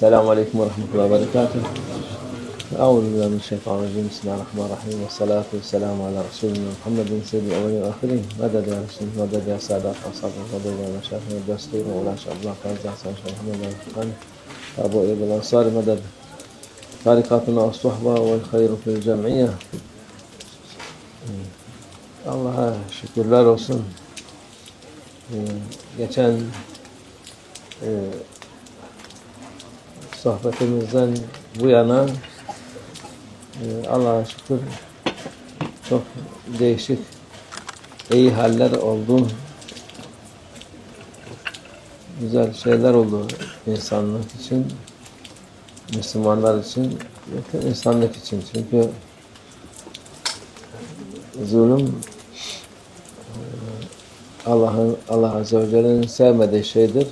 Selamun Aleyküm ve Rahmetullahi ve Berekatuhu. Euzubillahimineşşeytanirracim. Bismillahirrahmanirrahim. Ve salatu ve selamu ala Resulina Muhammedin seyyidil evvelin ve ahirin. Meded ya Resulüm, meded ya Sadat Ashabı, meded ya Meşahin ve Desturu, ula Şablah, Fazla, Sanşan, Muhammed ve Fıkhani, Ebu Ebil Ansari, meded. Tarikatına as-suhba ve hayru fil cem'iyye. Allah'a şükürler olsun. Ee, geçen e, sohbetimizden bu yana e, Allah'a şükür çok değişik iyi haller oldu. Güzel şeyler oldu insanlık için, Müslümanlar için, insanlık için. Çünkü zulüm e, Allah'ın Allah Azze ve Celle'nin sevmediği şeydir.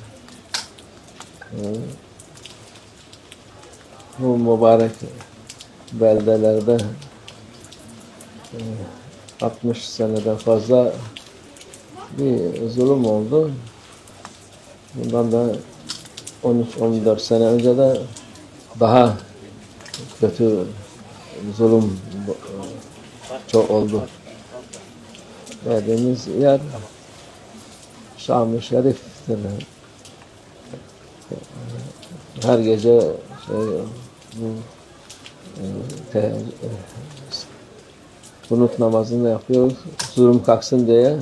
E, Bu mübarek beldelerde e, 60 seneden fazla bir zulüm oldu. Bundan da 13-14 sene önce de daha kötü zulüm çok oldu. Verdiğimiz yer Şam-ı Şerif'tir. Her gece şey, e, te, e, kunut namazını da yapıyoruz. Zulüm kalksın diye.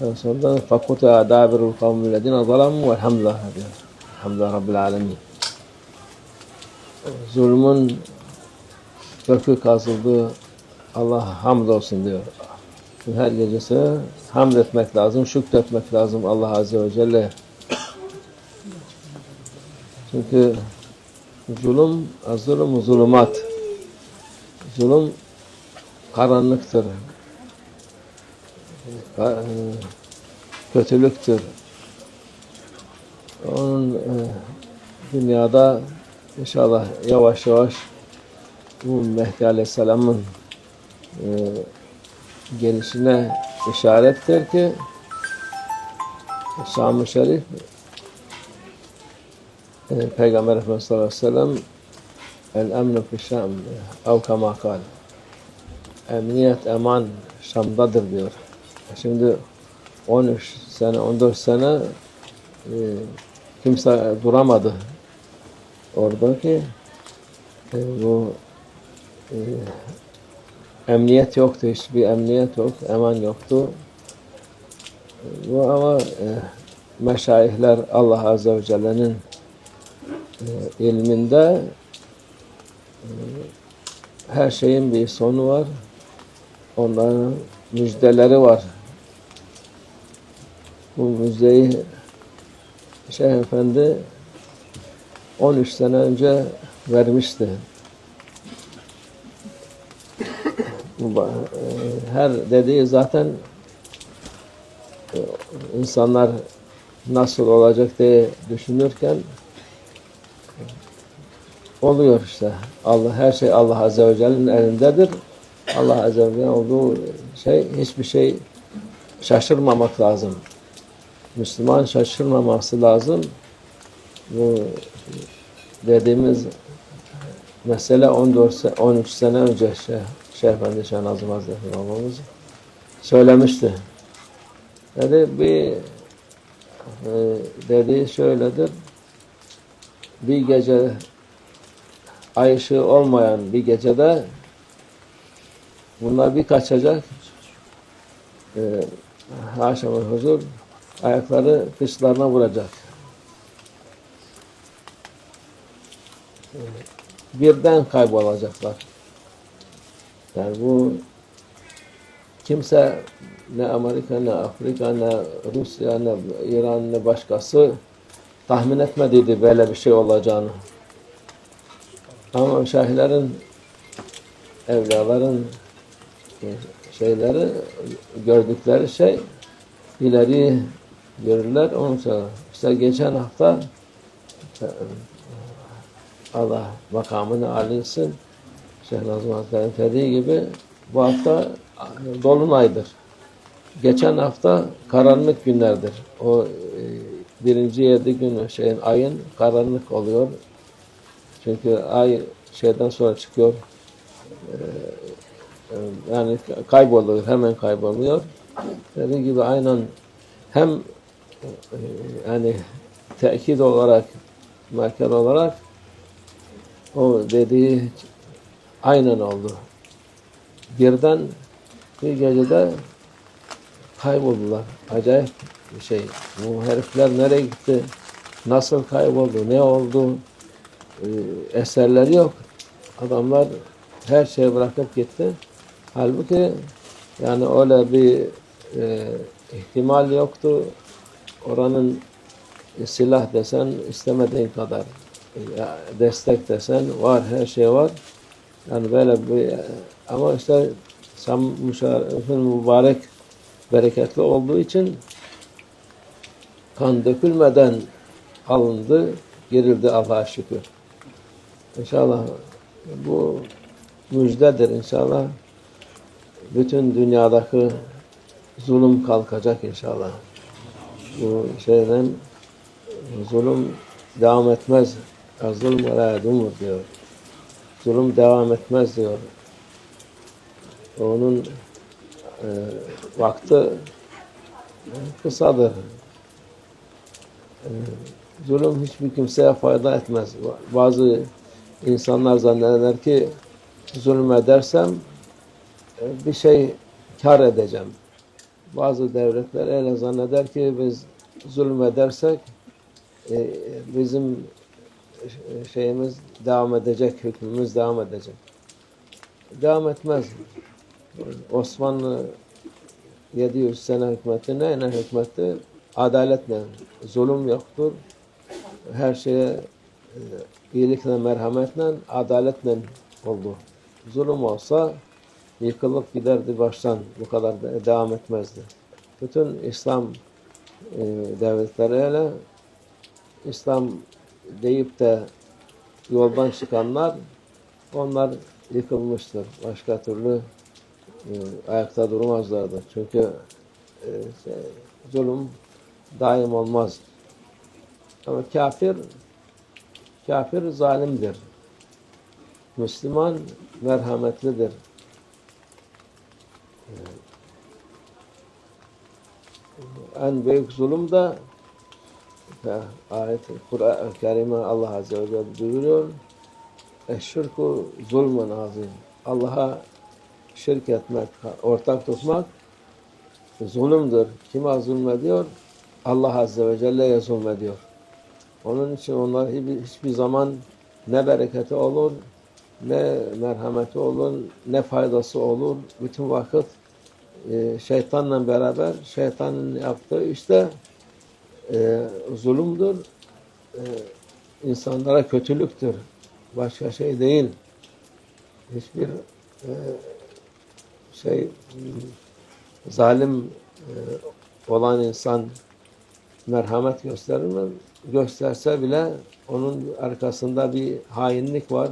Ondan sonra da fakuta dabirul kavmü ledine zalamu velhamdülillah diyor. Elhamdülillah Rabbil alemin. Zulmün kökü kazıldı. Allah hamdolsun diyor. Her gecesi hamd etmek lazım, şükretmek lazım Allah Azze ve Celle. Çünkü zulüm, zulüm, zulümat. Zulüm karanlıktır. Ka- Kötülüktür. Onun e, dünyada inşallah yavaş yavaş bu Mehdi Aleyhisselam'ın e, gelişine işarettir ki Şam-ı Şerif e, Peygamber Efendimiz sallallahu aleyhi ve sellem el emnu fi Şam ev kema kal emniyet eman Şam'dadır diyor. Şimdi 13 sene 14 sene e, kimse duramadı oradaki e, bu e, emniyet yoktu, hiçbir emniyet yok, eman yoktu. Bu ama e, meşayihler Allah Azze ve Celle'nin e, ilminde e, her şeyin bir sonu var. Onların müjdeleri var. Bu müjdeyi Şeyh Efendi 13 sene önce vermişti. E, her dediği zaten e, insanlar nasıl olacak diye düşünürken oluyor işte. Allah her şey Allah Azze ve Celle'nin elindedir. Allah Azze ve Celle'nin olduğu şey hiçbir şey şaşırmamak lazım. Müslüman şaşırmaması lazım. Bu dediğimiz mesele 14 se- 13 sene önce şey, Şeyh Efendi Şeyh Nazım Hazretleri babamız söylemişti. Dedi bir e, dedi şöyledir. Bir gece ay ışığı olmayan bir gecede bunlar bir kaçacak. E, haşa huzur ayakları kışlarına vuracak. E, birden kaybolacaklar. Yani bu kimse ne Amerika, ne Afrika, ne Rusya, ne İran, ne başkası tahmin etmediydi böyle bir şey olacağını. Ama şahitlerin, evliyaların şeyleri, gördükleri şey ileri görürler. Onun için işte geçen hafta Allah makamını alilsin. Şeyh Nazım Hazretleri'nin dediği gibi bu hafta dolunaydır. Geçen hafta karanlık günlerdir. O e, birinci yedi günü şeyin ayın karanlık oluyor. Çünkü ay şeyden sonra çıkıyor. Ee, yani kayboluyor, hemen kayboluyor. Dediğim gibi aynen hem e, yani tekit olarak, merkez olarak o dediği aynen oldu. Birden bir gecede kayboldular. Acayip bir şey. Bu herifler nereye gitti? Nasıl kayboldu? Ne oldu? Ee, eserleri yok. Adamlar her şeyi bırakıp gitti. Halbuki yani öyle bir e, ihtimal yoktu. Oranın e, silah desen istemediğin kadar. E, destek desen var, her şey var. Yani böyle bir ama işte Sam müşarefin mübarek bereketli olduğu için kan dökülmeden alındı, girildi Allah'a şükür. İnşallah bu müjdedir inşallah. Bütün dünyadaki zulüm kalkacak inşallah. Bu şeyden zulüm devam etmez. Zulüm ve diyor. Zulüm devam etmez diyor. Onun e, vakti kısadır. E, zulüm hiçbir kimseye fayda etmez. Bazı insanlar zannederler ki zulüm edersem e, bir şey kar edeceğim. Bazı devletler öyle zanneder ki biz zulüm edersek e, bizim şeyimiz devam edecek, hükmümüz devam edecek. Devam etmez. Osmanlı 700 sene hükmeti neyle hükmetti? Adaletle. Zulüm yoktur. Her şeye e, iyilikle, merhametle, adaletle oldu. Zulüm olsa yıkılıp giderdi baştan. Bu kadar da devam etmezdi. Bütün İslam e, devletleri öyle İslam deyip de yoldan çıkanlar onlar yıkılmıştır. Başka türlü e, ayakta durmazlardı. Çünkü e, şey, zulüm daim olmaz. Ama kafir kafir zalimdir. Müslüman merhametlidir. En büyük zulüm de ayet Kur'an-ı Kerim'e Allah Azze ve Celle duyuruyor. Eşşirku zulmün azim. Allah'a şirk etmek, ortak tutmak zulümdür. Kime zulmediyor? Allah Azze ve Celle'ye zulmediyor. Onun için onlar hiçbir, zaman ne bereketi olur, ne merhameti olur, ne faydası olur. Bütün vakit e, şeytanla beraber şeytanın yaptığı işte e, zulümdür. E, insanlara kötülüktür. Başka şey değil. Hiçbir şey zalim olan insan merhamet gösterir? Gösterse bile onun arkasında bir hainlik var.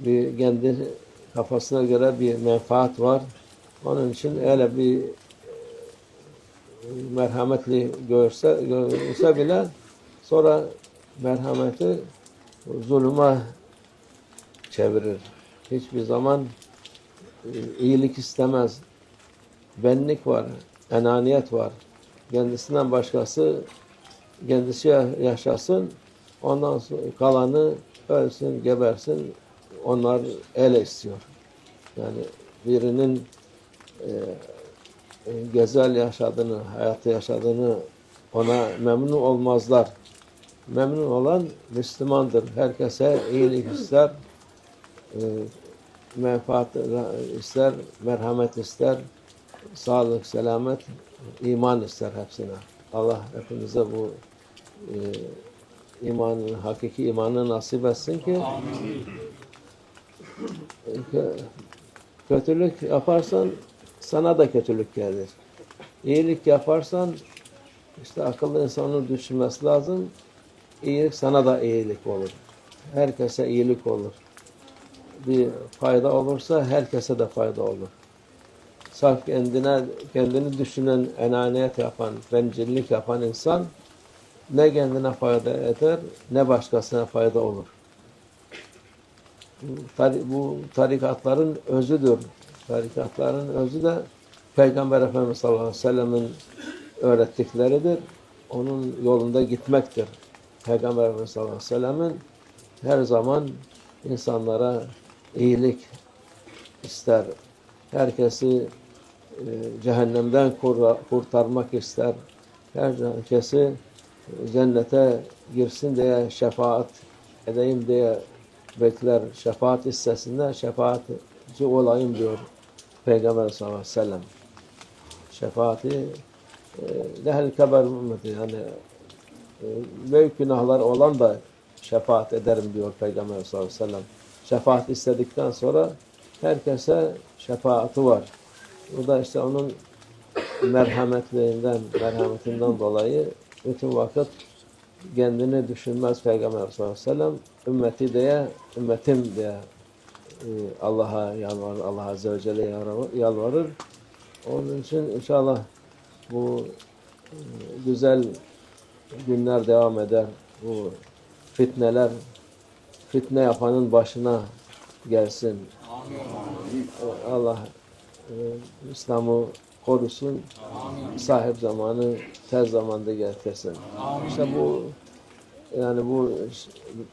Bir kendi kafasına göre bir menfaat var. Onun için öyle bir merhametli görse, görse bile sonra merhameti zulüme çevirir. Hiçbir zaman e, iyilik istemez. Benlik var, enaniyet var. Kendisinden başkası kendisi yaşasın, ondan sonra kalanı ölsün, gebersin. Onlar öyle istiyor. Yani birinin e, güzel yaşadığını, hayatı yaşadığını ona memnun olmazlar. Memnun olan Müslümandır. Herkese iyilik ister, e, menfaat ister, merhamet ister, sağlık, selamet, iman ister hepsine. Allah hepimize bu e, imanı, hakiki imanı nasip etsin ki Kö- kötülük yaparsan sana da kötülük gelir. İyilik yaparsan işte akıllı insanın düşünmesi lazım. İyilik sana da iyilik olur. Herkese iyilik olur. Bir fayda olursa herkese de fayda olur. Saf kendine kendini düşünen, enaniyet yapan, bencillik yapan insan ne kendine fayda eder ne başkasına fayda olur. Bu, tari- bu tarikatların özüdür. Tarikatların özü de Peygamber Efendimiz sallallahu aleyhi ve sellem'in öğrettikleridir. Onun yolunda gitmektir. Peygamber Efendimiz sallallahu aleyhi ve sellem'in her zaman insanlara iyilik ister. Herkesi cehennemden kurra- kurtarmak ister. Herkesi e, cennete girsin diye şefaat edeyim diye bekler. Şefaat istesinden şefaatçi olayım diyor Peygamber sallallahu aleyhi ve sellem. Şefaati e, lehel keber ümmeti yani e, büyük günahlar olan da şefaat ederim diyor Peygamber sallallahu aleyhi ve sellem. Şefaat istedikten sonra herkese şefaati var. Bu da işte onun merhametliğinden, merhametinden dolayı bütün vakit kendini düşünmez Peygamber sallallahu aleyhi ve sellem. Ümmeti diye, ümmetim diye e, Allah'a yalvarır, Allah Azze ve Celle yalvarır-. Onun için inşallah bu e, güzel günler devam eder. Bu fitneler fitne yapanın başına gelsin. Allah e, İslam'ı korusun. Sahip zamanı tez zamanda getirsin. İşte bu yani bu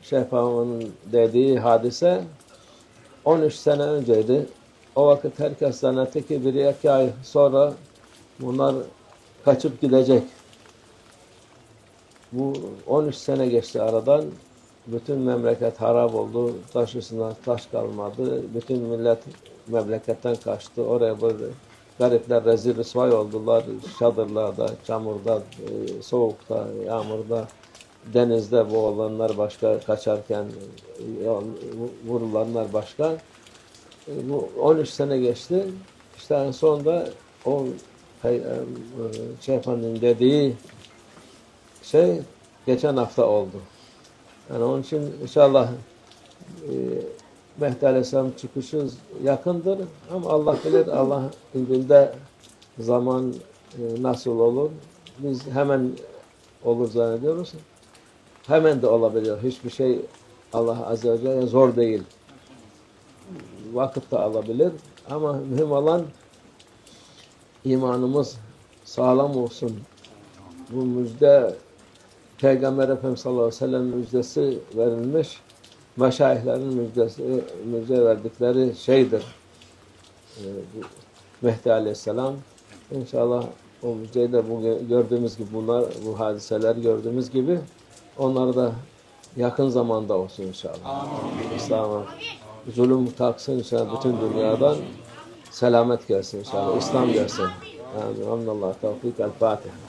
Şehpam'ın dediği hadise 13 sene önceydi. O vakit herkes zannetti ki bir iki ay sonra bunlar kaçıp gidecek. Bu 13 sene geçti aradan. Bütün memleket harap oldu. Taş üstüne taş kalmadı. Bütün millet memleketten kaçtı. Oraya böyle garipler rezil rüsvay oldular. Çadırlarda, çamurda, e, soğukta, yağmurda, denizde boğulanlar başka, kaçarken e, vurulanlar başka. E, Bu 13 sene geçti. İşte en sonunda o Şeyh dediği şey geçen hafta oldu. Yani onun için inşallah e, Mehdi Aleyhisselam çıkışı yakındır ama Allah bilir Allah indinde zaman e, nasıl olur. Biz hemen olur zannediyoruz. Hemen de olabiliyor. Hiçbir şey Allah Azze ve Celle zor değil. Vakit de alabilir ama mühim olan imanımız sağlam olsun. Bu müjde Peygamber Efendimiz sallallahu aleyhi ve sellem müjdesi verilmiş. Meşayihlerin müjdesi, müjde verdikleri şeydir. Ee, bu Mehdi aleyhisselam. İnşallah o müjdeyi de bu gördüğümüz gibi bunlar, bu hadiseler gördüğümüz gibi onları da yakın zamanda olsun inşallah. Amin. İslam'a zulüm kalksın inşallah bütün dünyadan selamet gelsin inşallah. İslam gelsin. Amin. Amin. Allah tevfik. El Fatiha.